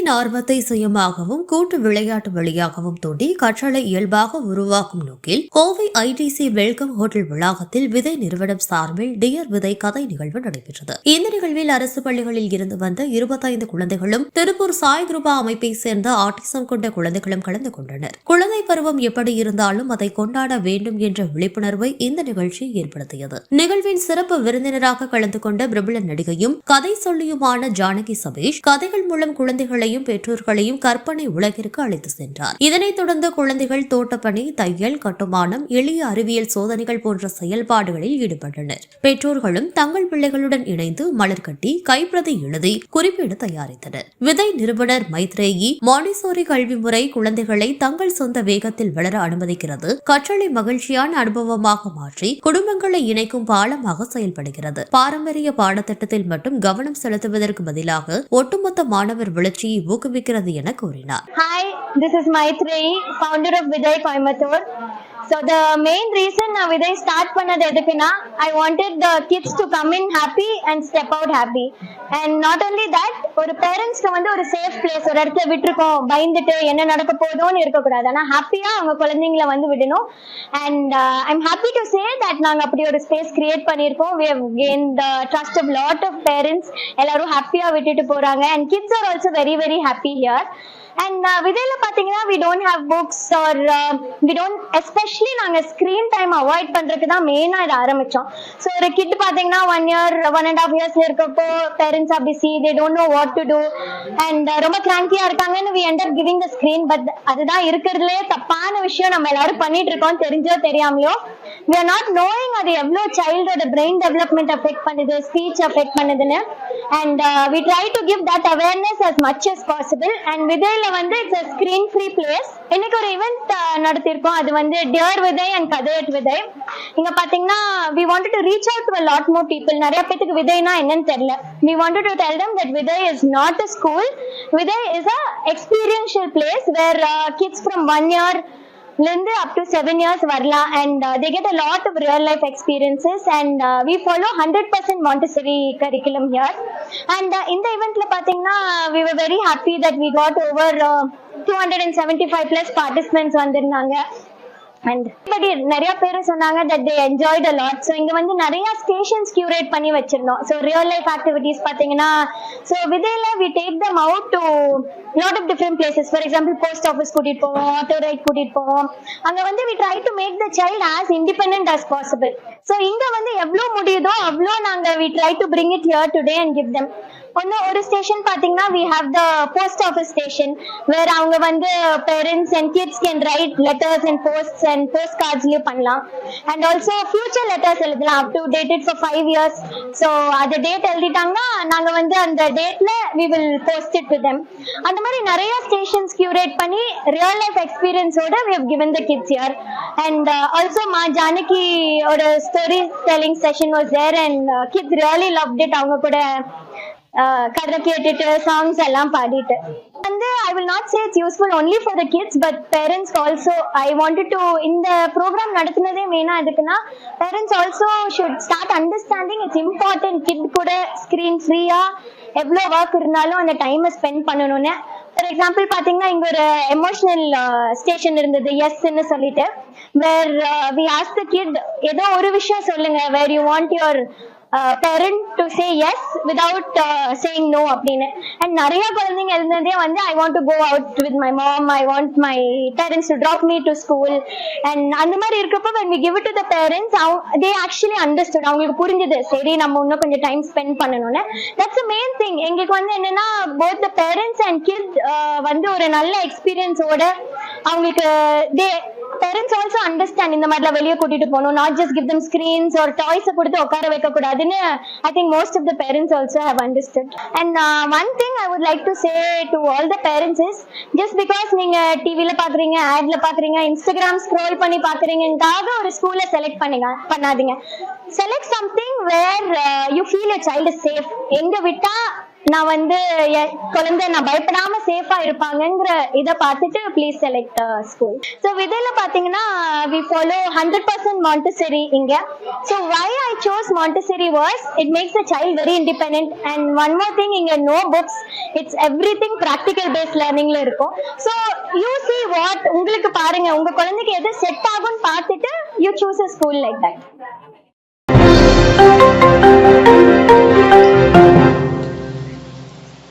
குழந்தைகளின் ஆர்வத்தை சுயமாகவும் கூட்டு விளையாட்டு வழியாகவும் தூண்டி கற்றலை இயல்பாக உருவாக்கும் நோக்கில் கோவை ஐடிசி வெல்கம் ஹோட்டல் வளாகத்தில் விதை நிறுவனம் சார்பில் டியர் விதை கதை நிகழ்வு நடைபெற்றது. இந்த நிகழ்வில் அரசு பள்ளிகளில் இருந்து வந்த இருபத்தைந்து குழந்தைகளும் திருப்பூர் சாய் குருபா அமைப்பை சேர்ந்த ஆட்டிசம் கொண்ட குழந்தைகளும் கலந்து கொண்டனர். குழந்தை பருவம் எப்படி இருந்தாலும் அதை கொண்டாட வேண்டும் என்ற விழிப்புணர்வை இந்த நிகழ்ச்சி ஏற்படுத்தியது. நிகழ்வின் சிறப்பு விருந்தினராக கலந்து கொண்ட பிரபல நடிகையும் கதை சொல்லியுமான ஜானகி சபேஷ் கதைகள் மூலம் குழந்தைகளை குழந்தைகளையும் பெற்றோர்களையும் கற்பனை உலகிற்கு அழைத்து சென்றார். இதனைத் தொடர்ந்து குழந்தைகள் தோட்டப்பணி தையல் கட்டுமானம் எளிய அறிவியல் சோதனைகள் போன்ற செயல்பாடுகளில் ஈடுபட்டனர். பெற்றோர்களும் தங்கள் பிள்ளைகளுடன் இணைந்து மலர் கட்டி கைப்பிரதி எழுதி குறிப்பீடு தயாரித்தனர். விதை நிறுவனர் மைத்ரேயி மாண்டிசோரி கல்வி முறை குழந்தைகளை தங்கள் சொந்த வேகத்தில் வளர அனுமதிக்கிறது கற்றலை மகிழ்ச்சியான அனுபவமாக மாற்றி குடும்பங்களை இணைக்கும் பாலமாக செயல்படுகிறது. பாரம்பரிய பாடத்திட்டத்தில் மட்டும் கவனம் செலுத்துவதற்கு பதிலாக ஒட்டுமொத்த மாணவர் வளர்ச்சியை ஊக்குவிக்கிறது என கூறினார் Hi, this is Maitreyi, founder of Viday Coimbatore. So the main reason நான் இதை ஸ்டார்ட் பண்ணது எதுக்குன்னா I wanted the kids to come in happy and step out happy and not only that ஒரு பேரண்ட்ஸ்க்கு வந்து ஒரு சேஃப் பிளேஸ் ஒரு இடத்துல விட்டுருக்கோம் பயந்துட்டு என்ன நடக்க போதோன்னு இருக்கக்கூடாது. ஆனால் ஹாப்பியாக அவங்க குழந்தைங்கள வந்து விடணும். And I'm happy to say that நாங்கள் அப்படி ஒரு ஸ்பேஸ் கிரியேட் பண்ணியிருக்கோம். We have gain the trust of lot of parents எல்லாரும் ஹாப்பியாக விட்டுட்டு போகிறாங்க and kids are also very very happy here and விதையில பாத்தீங்கன்னா we don't have books or we don't especially நாங்க ஸ்கிரீன் டைம் அவாய்ட் பண்றதுக்கு தான் மெயினா இதை ஆரம்பிச்சோம். ஸோ ஒரு கிட் பாத்தீங்கன்னா one year one and half இயர்ஸ்ல இருக்கப்போ parents are busy they don't know what to do and ரொம்ப கிராங்கியா இருக்காங்கன்னு we end up giving the screen but அதுதான் இருக்கிறதுலே தப்பான விஷயம் நம்ம எல்லாரும் பண்ணிட்டு இருக்கோம் தெரிஞ்சோ தெரியாமலையோ வி ஆர் நாட் நோயிங் அது எவ்வளோ சைல்டோட பிரெயின் டெவலப்மெண்ட் அஃபெக்ட் பண்ணுது ஸ்பீச் அஃபெக்ட் பண்ணுதுன்னு. And we try to give that awareness as much as possible and விதையில வந்து இட்ஸ் ஸ்கிரீன் ஃப்ரீ பிளேஸ் இன்னைக்கு ஒரு இவெண்ட் நடத்தியிருக்கோம். அது வந்து டியர் விதை அண்ட் கதையட் விதை இங்க பாத்தீங்கன்னா we wanted to reach out to a lot more நிறைய பேத்துக்கு விதைனா என்னன்னு தெரியல. We wanted to tell them that Vidhai is not a school Vidhai is a experiential place where kids from one year இருந்து up to seven years வரலாம். And they get a lot of real life experiences and we follow hundred percent Montessori curriculum here and இந்த இவெண்ட்ல பாத்தீங்கன்னா we very happy that we got over two hundred and seventy five plus participants வந்திருந்தாங்க. And நிறைய பேர் சொன்னாங்க that they enjoyed a lot so இங்கே வந்து நிறைய ஸ்டேஷன்ஸ் கியூரேட் பண்ணி வச்சிருந்தோம். ஸோ ரியல் லைஃப் ஆக்டிவிட்டீஸ் பாத்தீங்கன்னா so விதையில we take them out to lot of different places for example post office கூட்டிட்டு போவோம் ஆட்டோ ரைட் கூட்டிட்டு போவோம். அங்க வந்து we try to make the child as independent as possible so இங்க வந்து எவ்வளோ முடியுதோ அவ்வளோ நாங்க we try to bring it here today and give them ஒன்னு ஒரு ஸ்டேஷன் பாத்தீங்கன்னா we have the post office station வேற அவங்க வந்து parents and kids can write letters and post and post கார்ட்ஸ்லயும் பண்ணலாம். அண்ட் ஆல்சோ ஃபியூச்சர் லெட்டர்ஸ் எழுதலாம் up to dated for five years so அது date எழுதிட்டாங்கன்னா நாங்க வந்து அந்த டேட்ல we will post it to them அந்த மாதிரி நிறைய ஸ்டேஷன்ஸ் கியூரேட் பண்ணி real life எக்ஸ்பீரியன்ஸோட we have given the kids year and also Ma Janaki ஒரு story telling session was there and kids really loved it அவங்க கூட கதை கேட்டுட்டு சாங்ஸ் எல்லாம் பாடிட்டு. வந்து I will not say it's useful only for the kids but parents also I wanted to இந்த program நடத்துனதே மெயினா எதுக்குன்னா parents also should start understanding it's important kid கூட ஸ்க்ரீன் ஃப்ரீயா எவ்வளோ ஒர்க் இருந்தாலும் அந்த டைமை ஸ்பெண்ட் பண்ணணும்னு. ஃபார் எக்ஸாம்பிள் பாத்தீங்கன்னா இங்க ஒரு எமோஷனல் ஸ்டேஷன் இருந்தது எஸ்ன்னு சொல்லிட்டு where we ask the kid ஏதோ ஒரு விஷயம் சொல்லுங்க where you want your parent to say yes without saying no அப்படின்னு. அண்ட் நிறைய குழந்தைங்க இருந்ததே வந்து I want to go out with my mom I want my parents to drop me to school and அந்த மாதிரி இருக்கப்போ when we give to the parents they actually understood அவங்களுக்கு புரிஞ்சுது சரி நம்ம இன்னும் கொஞ்சம் டைம் ஸ்பெண்ட் பண்ணணும்னு. தட்ஸ் மெயின் திங் எங்களுக்கு வந்து என்னன்னா both the parents and kid வந்து ஒரு நல்ல எக்ஸ்பீரியன்ஸோட அவங்களுக்கு தே பேரண்ட்ஸ் ஆல்சோ அண்டர்ஸ்டாண்ட் இந்த மாதிரிலாம் வெளியே கூட்டிட்டு போகணும். Not just give them screens ஒரு டாய்ஸ் கொடுத்து உட்கார வைக்க கூடாதுன்னு I think most of the parents also have understand and one thing I would like to say to all the parents is just because நீங்க டிவில பாக்குறீங்க ஆட்ல பாக்குறீங்க இன்ஸ்டாகிராம் ஸ்க்ரோல் பண்ணி பாக்குறீங்கக்காக ஒரு ஸ்கூல்ல செலக்ட் பண்ணுங்க பண்ணாதீங்க. Select something where you feel a child safe எங்க விட்டா நான் வந்து என் குழந்தை நான் பயப்படாம சேஃபா இருப்பாங்கங்கிற இதை பார்த்துட்டு ப்ளீஸ் செலக்ட் ஸ்கூல் ஸோ விதையில பாத்தீங்கன்னா we follow hundred percent Montessori இங்க. So why I chose Montessori voice it makes a child very independent and one more thing இங்க no books it's everything practical base லேர்னிங்ல இருக்கும். So you see what உங்களுக்கு பாருங்க உங்க குழந்தைக்கு எது set ஆகும்னு பார்த்துட்டு you choose a school like that